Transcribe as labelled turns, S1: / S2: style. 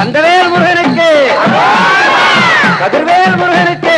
S1: கந்தவேல் முருகனுக்கு. கதிர்வேல் முருகனுக்கு.